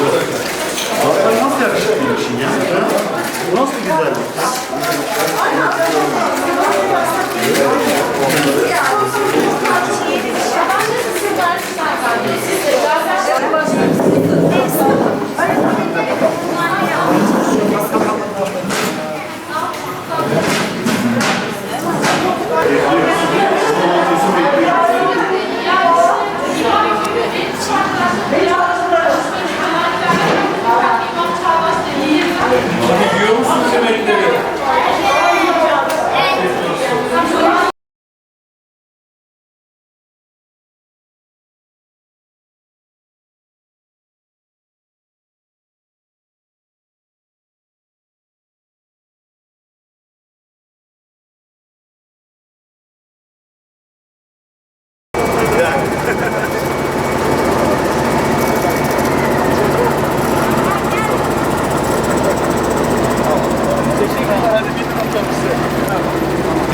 Zaten nasıl yakışıklıymışsın ya? Bu nasıl güzellik?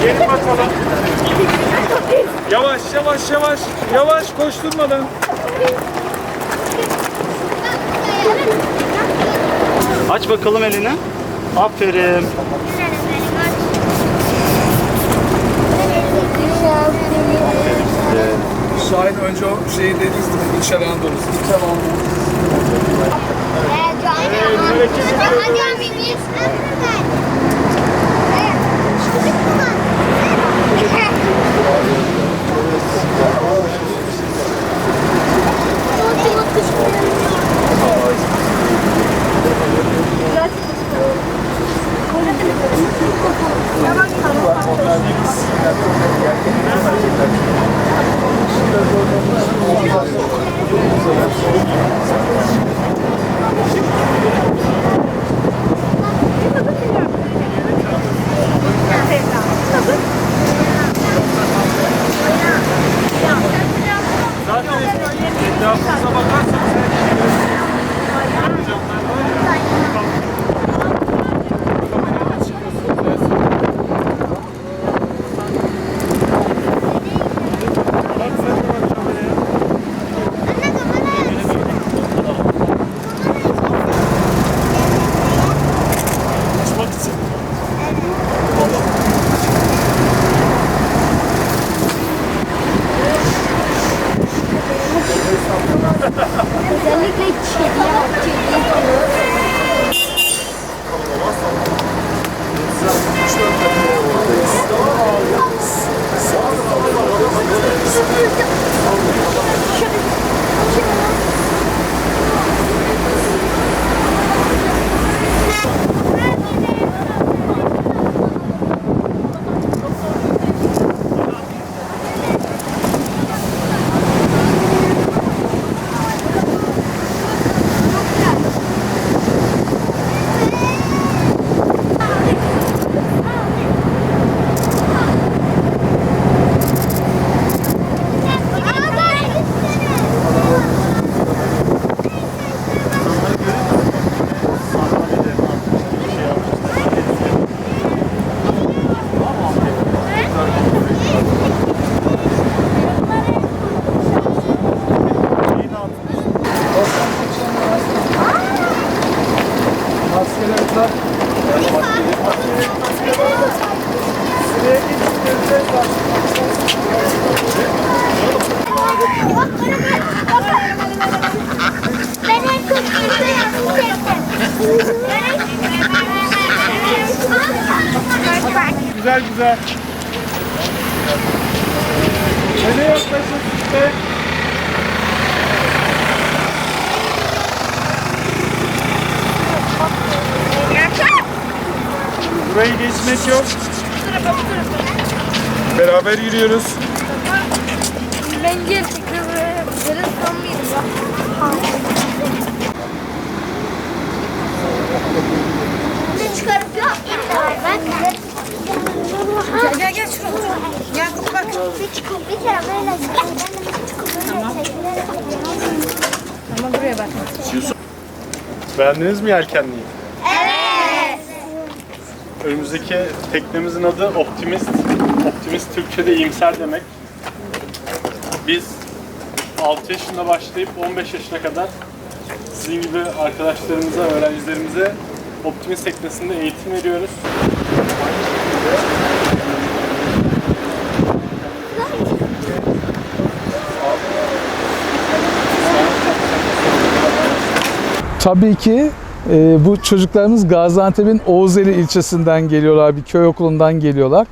Gelin bakalım. Yavaş yavaş yavaş koşturmadan. Aç bakalım elini. Aferin. Şahin önce o şeyi dediniz mi? İlçel Anadolu'su. İlçel Anadolu'su. Güzel güzel. Nereye yaklaşıyorsun işte? Burayı geçmek yok. Beraber yürüyoruz. Ben böyle böyle sanmıyorum. Ne çıkarıp yok. Bak. Gel gel gel şuraya. Yakup bak. Bir çıkıp bir kere böyle böyle çekilerek Ama buraya bak. Beğendiniz mi yelkenliği? Evet. Önümüzdeki teknemizin adı Optimist. Optimist Türkçe'de iyimser demek. Biz 6 yaşında başlayıp 15 yaşına kadar Sizin gibi arkadaşlarımıza, öğrencilerimize Optimist teknesinde eğitim veriyoruz. Tabii ki e, bu çocuklarımız Gaziantep'in Oğuzeli ilçesinden geliyorlar, bir köy okulundan geliyorlar.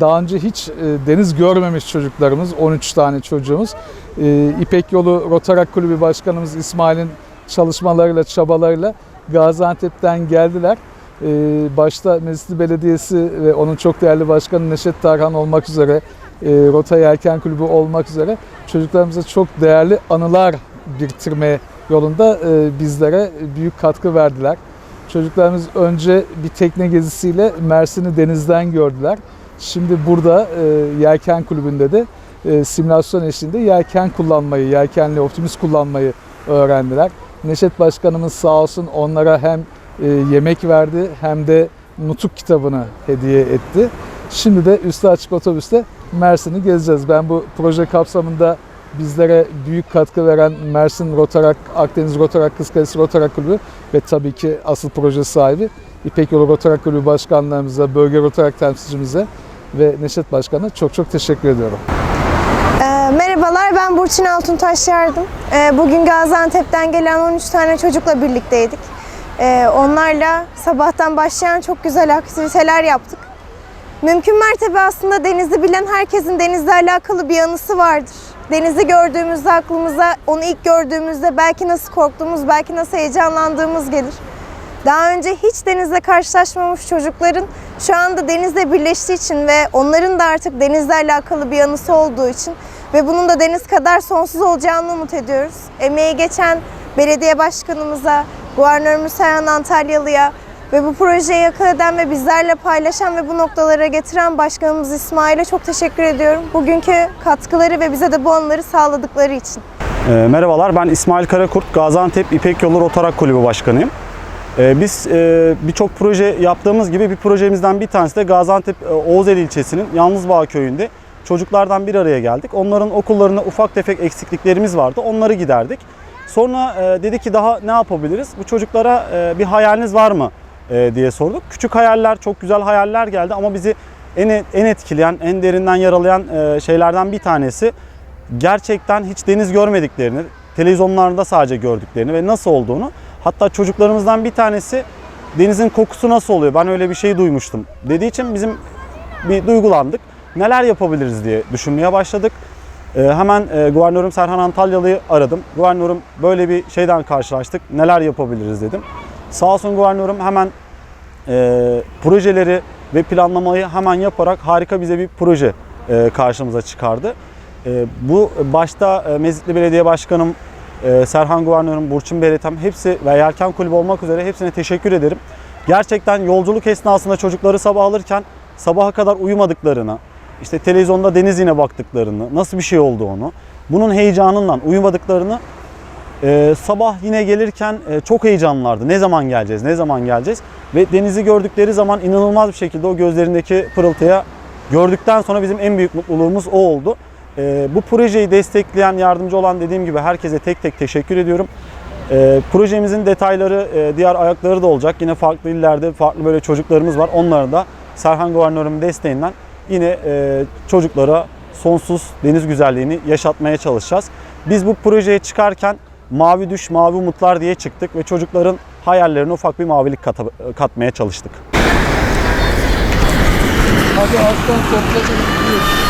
Daha önce hiç e, deniz görmemiş çocuklarımız, 13 tane çocuğumuz. E, İpek Yolu Rotarak Kulübü Başkanımız İsmail'in çalışmalarıyla, çabalarıyla Gaziantep'ten geldiler. E, başta Mescidi Belediyesi ve onun çok değerli başkanı Neşet Tarhan olmak üzere, e, Rota Yelken Kulübü olmak üzere çocuklarımıza çok değerli anılar biriktirmeye yolunda e, bizlere büyük katkı verdiler. Çocuklarımız önce bir tekne gezisiyle Mersin'i denizden gördüler. Şimdi burada e, Yelken Kulübü'nde de e, simülasyon eşliğinde yelken kullanmayı, yelkenli optimist kullanmayı öğrendiler. Neşet Başkanımız sağ olsun onlara hem yemek verdi hem de nutuk kitabını hediye etti. Şimdi de üstü açık otobüste Mersin'i gezeceğiz. Ben bu proje kapsamında bizlere büyük katkı veren Mersin Rotarak, Akdeniz Rotarak, Kızkalesi Rotarak Kulübü ve tabii ki asıl proje sahibi İpek Yolu Rotarak Kulübü başkanlarımıza, bölge Rotarak temsilcimize ve Neşet Başkan'a çok çok teşekkür ediyorum. Ee, merhabalar, ben Burçin Altuntaş Yardım. Ee, bugün Gaziantep'ten gelen 13 tane çocukla birlikteydik. Ee, onlarla sabahtan başlayan çok güzel aktiviteler yaptık. Mümkün mertebe aslında denizi bilen herkesin denizle alakalı bir anısı vardır. Denizi gördüğümüzde aklımıza, onu ilk gördüğümüzde belki nasıl korktuğumuz, belki nasıl heyecanlandığımız gelir. Daha önce hiç denizle karşılaşmamış çocukların şu anda denizle birleştiği için ve onların da artık denizle alakalı bir anısı olduğu için ve bunun da deniz kadar sonsuz olacağını umut ediyoruz. Emeği geçen belediye başkanımıza, guvernörümüz Serhan Antalyalı'ya ve bu projeyi eden ve bizlerle paylaşan ve bu noktalara getiren başkanımız İsmail'e çok teşekkür ediyorum. Bugünkü katkıları ve bize de bu anıları sağladıkları için. Ee, merhabalar ben İsmail Karakurt, Gaziantep İpek Yolu Rotarak Kulübü Başkanıyım. Ee, biz e, birçok proje yaptığımız gibi bir projemizden bir tanesi de Gaziantep e, Oğuzeli ilçesinin Yalnızbağ köyünde çocuklardan bir araya geldik. Onların okullarında ufak tefek eksikliklerimiz vardı. Onları giderdik. Sonra e, dedi ki daha ne yapabiliriz? Bu çocuklara e, bir hayaliniz var mı e, diye sorduk. Küçük hayaller, çok güzel hayaller geldi ama bizi en en etkileyen, en derinden yaralayan e, şeylerden bir tanesi gerçekten hiç deniz görmediklerini, televizyonlarda sadece gördüklerini ve nasıl olduğunu. Hatta çocuklarımızdan bir tanesi denizin kokusu nasıl oluyor? Ben öyle bir şey duymuştum. Dediği için bizim bir duygulandık. Neler yapabiliriz diye düşünmeye başladık. Ee, hemen e, Guvernörüm Serhan Antalyalı'yı aradım. Guvernörüm böyle bir şeyden karşılaştık. Neler yapabiliriz dedim. Sağ olsun Guvernörüm hemen e, projeleri ve planlamayı hemen yaparak harika bize bir proje e, karşımıza çıkardı. E, bu başta e, Mezitli Belediye Başkanım, e, Serhan Guvernörüm, Burçin Beretem hepsi ve Yelken Kulübü olmak üzere hepsine teşekkür ederim. Gerçekten yolculuk esnasında çocukları sabah alırken sabaha kadar uyumadıklarını, işte televizyonda deniz yine baktıklarını, nasıl bir şey olduğunu, bunun heyecanından uyumadıklarını ee, sabah yine gelirken e, çok heyecanlılardı. Ne zaman geleceğiz, ne zaman geleceğiz? Ve denizi gördükleri zaman inanılmaz bir şekilde o gözlerindeki pırıltıya gördükten sonra bizim en büyük mutluluğumuz o oldu. Ee, bu projeyi destekleyen, yardımcı olan dediğim gibi herkese tek tek teşekkür ediyorum. Ee, projemizin detayları, e, diğer ayakları da olacak. Yine farklı illerde farklı böyle çocuklarımız var. Onları da Serhan Guvernörümün desteğinden yine e, çocuklara sonsuz deniz güzelliğini yaşatmaya çalışacağız. Biz bu projeye çıkarken mavi düş, mavi umutlar diye çıktık ve çocukların hayallerine ufak bir mavilik kata- katmaya çalıştık. Hadi aslan topla gidiyoruz.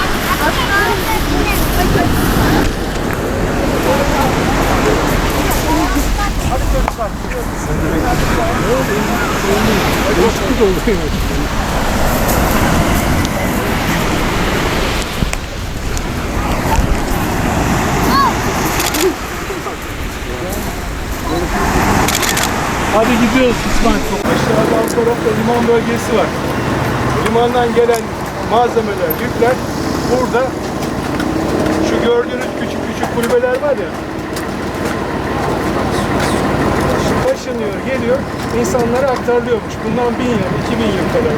Hadi gidiyoruz İsmail. Aşağıda tarafta liman bölgesi var. Limandan gelen malzemeler, yükler burada şu gördüğünüz küçük küçük kulübeler var ya taşınıyor, geliyor, insanlara aktarılıyormuş. Bundan bin yıl, iki bin yıl kadar.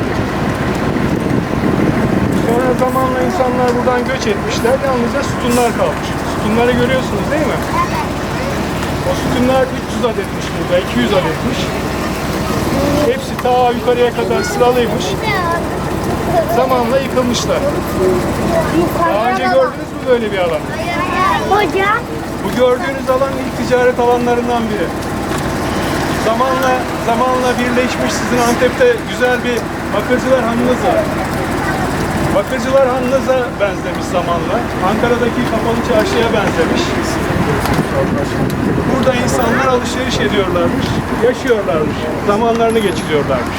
Sonra zamanla insanlar buradan göç etmişler, yalnızca sütunlar kalmış. Sütunları görüyorsunuz değil mi? O sütunlar 300 30 adetmiş burada, 200 adetmiş. Hepsi ta yukarıya kadar sıralıymış. Zamanla yıkılmışlar. Daha önce gördünüz mü böyle bir alan? Hocam. Bu gördüğünüz alan ilk ticaret alanlarından biri. Zamanla zamanla birleşmiş sizin Antep'te güzel bir Bakırcılar Hanınız var. Bakırcılar Hanınıza benzemiş zamanla. Ankara'daki kapalı çarşıya benzemiş. Burada insanlar alışveriş ediyorlarmış, yaşıyorlarmış, zamanlarını geçiriyorlarmış.